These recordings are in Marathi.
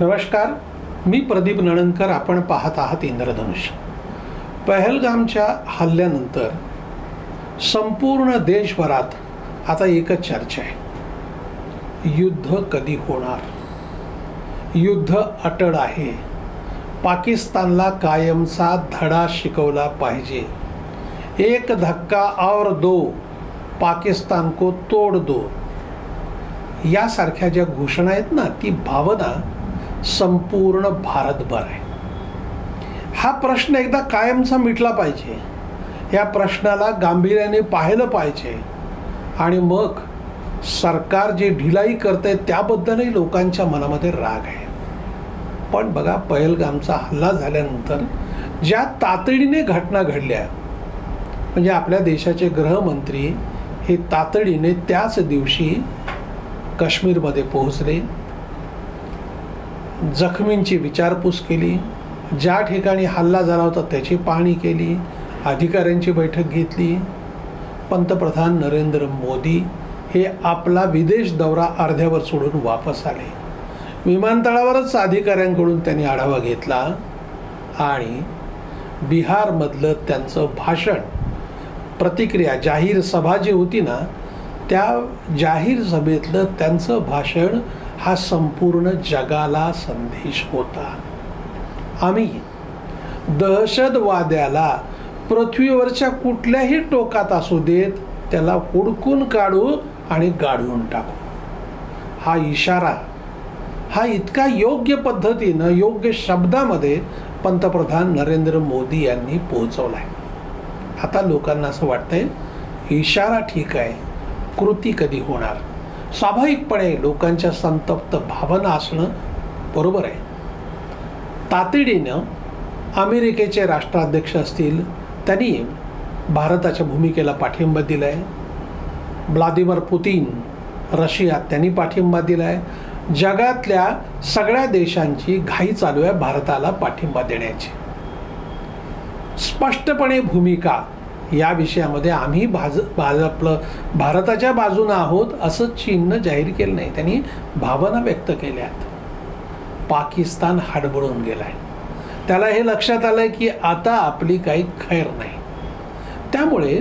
नमस्कार. मी प्रदीप नणनकर आपण पाहत आहात इंद्रधनुष्य. पहलगामच्या हल्ल्यानंतर संपूर्ण देशभरात आता एकच चर्चा आहे. युद्ध कधी होणार? युद्ध अटळ आहे. पाकिस्तानला कायमचा धडा शिकवला पाहिजे. एक धक्का और दो पाकिस्तान को तोड दो. यासारख्या ज्या घोषणा आहेत ना ती भावना संपूर्ण भारतभर आहे. हा प्रश्न एकदा कायमचा मिटला पाहिजे. या प्रश्नाला गांभीर्याने पाहिलं पाहिजे. आणि मग सरकार जे ढिलाई करते त्याबद्दलही लोकांच्या मनामध्ये राग आहे. पण बघा पहलगामचा हल्ला झाल्यानंतर ज्या तातडीने घटना घडल्या म्हणजे आपल्या देशाचे गृहमंत्री हे तातडीने त्याच दिवशी काश्मीरमध्ये पोहोचले. जखमींची विचारपूस केली. ज्या ठिकाणी हल्ला झाला होता त्याची पाहणी केली. अधिकाऱ्यांची बैठक घेतली. पंतप्रधान नरेंद्र मोदी हे आपला विदेश दौरा अर्ध्यावर सोडून वापस आले. विमानतळावरच अधिकाऱ्यांकडून त्यांनी आढावा घेतला आणि बिहारमधलं त्यांचं भाषण प्रतिक्रिया जाहीर सभा जी होती ना त्या जाहीर सभेतलं त्यांचं भाषण हा संपूर्ण जगाला संदेश होता. आम्ही दहशतवाद्याला पृथ्वीवरच्या कुठल्याही टोकात असू देत त्याला हुडकून काढू आणि गाढून टाकू. हा इशारा हा इतका योग्य पद्धतीनं योग्य शब्दामध्ये पंतप्रधान नरेंद्र मोदी यांनी पोहोचवला आहे आता लोकांना असं वाटतंय इशारा ठीक आहे कृती कधी होणार? स्वाभाविकपणे लोकांच्या संतप्त भावना असणं बरोबर आहे. तातडीनं अमेरिकेचे राष्ट्राध्यक्ष असतील त्यांनी भारताच्या भूमिकेला पाठिंबा दिला आहे व्लादिमीर पुतीन रशिया त्यांनी पाठिंबा दिला आहे जगातल्या सगळ्या देशांची घाई चालू आहे भारताला पाठिंबा देण्याची. स्पष्टपणे भूमिका या विषयामध्ये आम्ही भाज भाज आपलं भारताच्या बाजूनं आहोत असं चीननं जाहीर केलं नाही. त्यांनी भावना व्यक्त केल्यात. पाकिस्तान हडबडून गेलाय. त्याला हे लक्षात आलं की आता आपली काही खैर नाही. त्यामुळे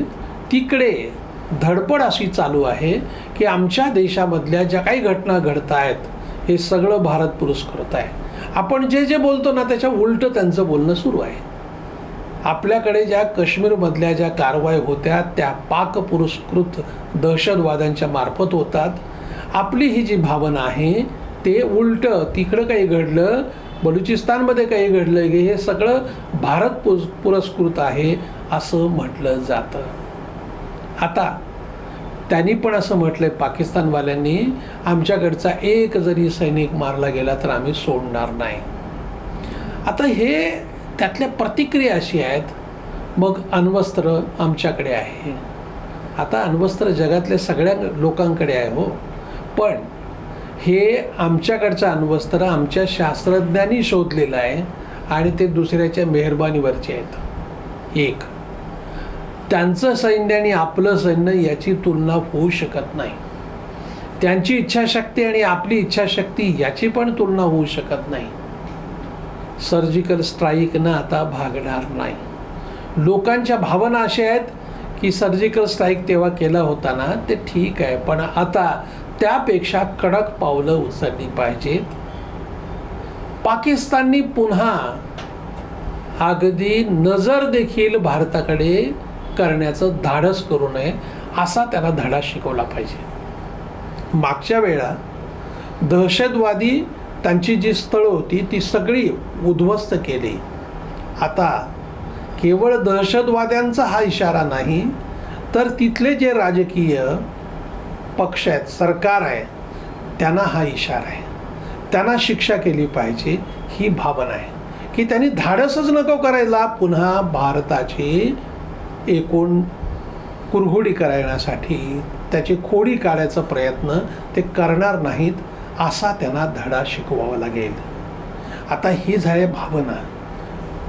तिकडे धडपड अशी चालू आहे की आमच्या देशामधल्या ज्या काही घटना घडत आहेत हे सगळं भारत पुरुष करत आहे. आपण जे जे बोलतो ना त्याच्या उलटं त्यांचं बोलणं सुरू आहे. आपल्याकडे ज्या काश्मीरमधल्या ज्या कारवाई होत्या त्या पाक पुरस्कृत दहशतवाद्यांच्या मार्फत होतात. आपली ही जी भावना आहे ते उलटं तिकडं काही घडलं बलुचिस्तानमध्ये काही घडलं की हे सगळं भारत पुस पुरस्कृत आहे असं म्हटलं जातं. आता त्यांनी पण असं म्हटलंय पाकिस्तानवाल्यांनी आमच्याकडचा एक जरी सैनिक मारला गेला तर आम्ही सोडणार नाही. आता हे त्यातल्या प्रतिक्रिया अशी आहेत मग अण्वस्त्र आमच्याकडे आहे. आता अण्वस्त्र जगातल्या सगळ्या लोकांकडे आहे हो. पण हे आमच्याकडचं अण्वस्त्र आमच्या शास्त्रज्ञांनी शोधलेलं आहे आणि ते दुसऱ्याच्या मेहरबानीवरचे आहेत. एक त्यांचं सैन्य आणि आपलं सैन्य याची तुलना होऊ शकत नाही. त्यांची इच्छाशक्ती आणि आपली इच्छाशक्ती याची पण तुलना होऊ शकत नाही. सर्जिकल स्ट्राईकनं आता भागणार नाही. लोकांच्या भावना अशा आहेत की सर्जिकल स्ट्राईक तेव्हा केला होता ना ते ठीक आहे पण आता त्यापेक्षा कडक पावलं उचलली पाहिजेत. पाकिस्ताननी पुन्हा अगदी नजर देखील भारताकडे करण्याचं धाडस करू नये असा त्याला धडा शिकवला पाहिजे. मागच्या वेळा दहशतवादी त्यांची जी स्थळं होती ती सगळी उद्ध्वस्त केली. आता केवळ दहशतवाद्यांचा हा इशारा नाही तर तिथले जे राजकीय पक्ष आहेत सरकार आहे त्यांना हा इशारा आहे. त्यांना शिक्षा केली पाहिजे ही भावना आहे. की त्यांनी धाडसच नको करायला पुन्हा भारताची एकूण कुरघोडी करण्यासाठी त्याची खोडी काढायचा प्रयत्न ते करणार नाहीत असा त्यांना धडा शिकवावा लागेल. आता ही झाली भावना.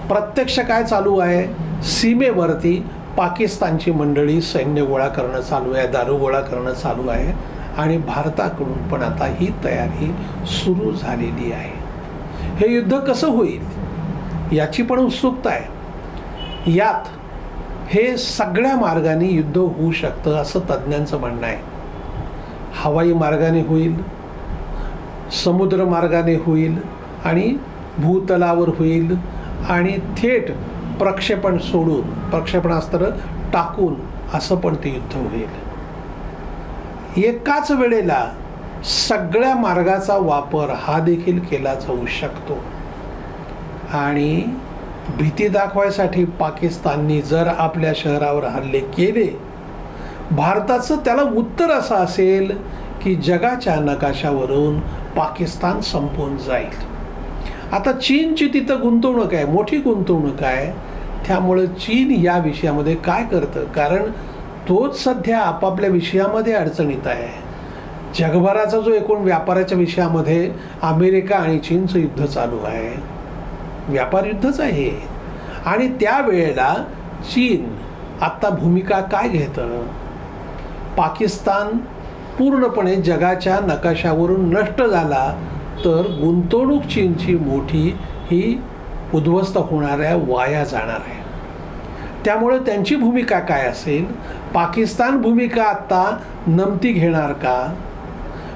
प्रत्यक्ष काय चालू आहे? सीमेवरती पाकिस्तानची मंडळी सैन्य गोळा करणं चालू आहे दारू गोळा करणं चालू आहे आणि भारताकडून पण आता ही तयारी सुरू झालेली आहे. हे युद्ध कसं होईल? याची पण उत्सुकता आहे. यात हे सगळ्या मार्गाने युद्ध होऊ शकतं असं तज्ज्ञांचं म्हणणं आहे. हवाई मार्गाने होईल समुद्रमार्गाने होईल आणि भूतलावर होईल आणि थेट प्रक्षेपण सोडून प्रक्षेपणास्त्र टाकून असं पण ते युद्ध होईल. एकाच वेळेला सगळ्या मार्गाचा वापर हा देखील केला जाऊ शकतो. आणि भीती दाखवायसाठी पाकिस्ताननी जर आपल्या शहरावर हल्ले केले भारताचं त्याला उत्तर असं असेल की जगाच्या नकाशावरून पाकिस्तान संपून जाईल. आता चीनची तिथं गुंतवणूक आहे मोठी गुंतवणूक आहे. त्यामुळं चीन या विषयामध्ये काय करतं? कारण तोच सध्या आपापल्या विषयामध्ये अडचणीत आहे. जगभराचा जो एकूण व्यापाराच्या विषयामध्ये अमेरिका आणि चीनचं युद्ध चालू आहे. व्यापार युद्धच आहे. आणि त्यावेळेला चीन आत्ता भूमिका काय घेतं? पाकिस्तान पूर्णपणे जगाच्या नकाशावरून नष्ट झाला तर गुंतवणूक चीनची मोठी ही उद्ध्वस्त होणाऱ्या वाया जाणार आहे. त्यामुळे त्यांची भूमिका काय असेल? पाकिस्तान भूमिका आत्ता नमती घेणार का?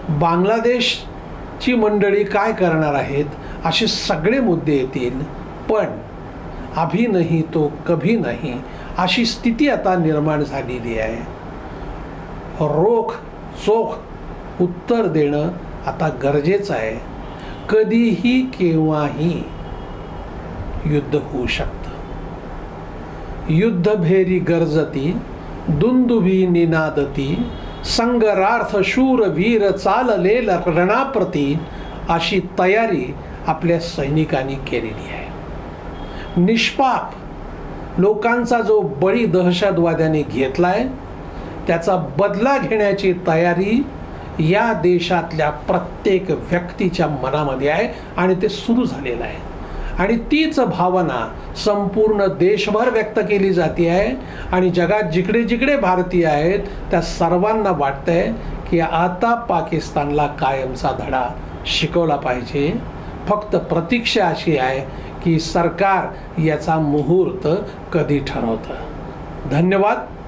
बांगलादेशची मंडळी काय करणार आहेत? असे सगळे मुद्दे येतील. पण अभी नाही तो कभी नाही अशी स्थिती आता निर्माण झालेली आहे. रोख चोख उत्तर देणं आता गरजेचं आहे. कधीही केव्हाही युद्ध होऊ शकतं. युद्धभेरी गरजती दुंदुभी निनादती संगरार्थ शूर वीर चालले रणाप्रती अशी तयारी आपल्या सैनिकांनी केलेली आहे. निष्पाप लोकांचा जो बळी दहशतवाद्याने आहे त्याचा बदला घेण्याची तयारी या देशातल्या प्रत्येक व्यक्तीच्या मनामध्ये आहे आणि ते सुरू झालेलं आहे. आणि तीच भावना संपूर्ण देशभर व्यक्त केली जाते आहे. आणि जगात जिकडे जिकडे भारतीय आहेत त्या सर्वांना वाटतंय की आता पाकिस्तानला कायमचा धडा शिकवला पाहिजे. फक्त प्रतीक्षा अशी आहे की सरकार याचा मुहूर्त कधी ठरवतं. धन्यवाद.